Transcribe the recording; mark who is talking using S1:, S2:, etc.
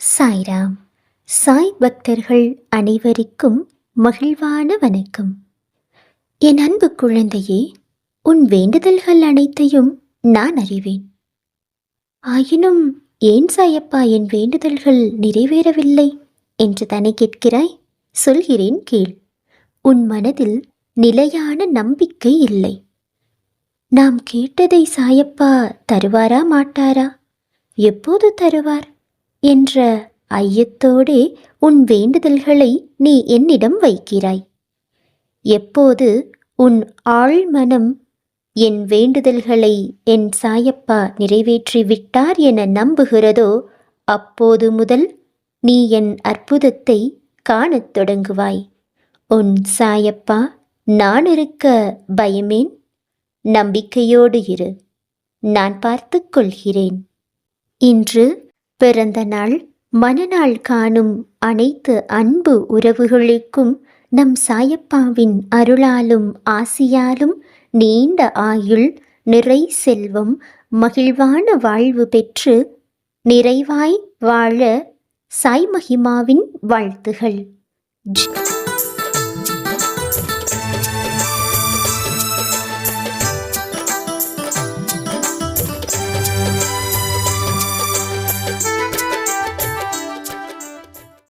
S1: சாய்ராம் சாய் பக்தர்கள் அனைவருக்கும் மகிழ்வான வணக்கம். என் அன்பு குழந்தையே உன் வேண்டுதல்கள் அனைத்தையும் நான் அறிவேன். ஆயினும் ஏன் சாயப்பா என் வேண்டுதல்கள் நிறைவேறவில்லை என்று தானே கேட்கிறாய்? சொல்கிறேன் கேள். உன் மனதில் நிலையான நம்பிக்கை இல்லை. நாம் கேட்டதை சாயப்பா தருவாரா மாட்டாரா? எப்போது தருவார்? என்ற ஐயத்தோடே உன் வேண்டுதல்களை நீ என்னிடம் வைக்கிறாய். எப்போது உன் ஆழ்மனம் என் வேண்டுதல்களை என் சாயப்பா நிறைவேற்றி விட்டார் என நம்புகிறதோ அப்போது முதல் நீ என் அற்புதத்தை காணத் தொடங்குவாய். உன் சாயப்பா நான் இருக்க பயமேன்? நம்பிக்கையோடு இரு. நான் பார்த்து கொள்கிறேன். இன்று பிறந்த நாள் மனநாள் காணும் அனைத்து அன்பு உறவுகளுக்கும் நம் சாயப்பாவின் அருளாலும் ஆசியாலும் நீண்ட ஆயுள் நிறை செல்வம் மகிழ்வான வாழ்வு பெற்று நிறைவாய் வாழ சாய் மகிமாவின் வாழ்த்துகள்.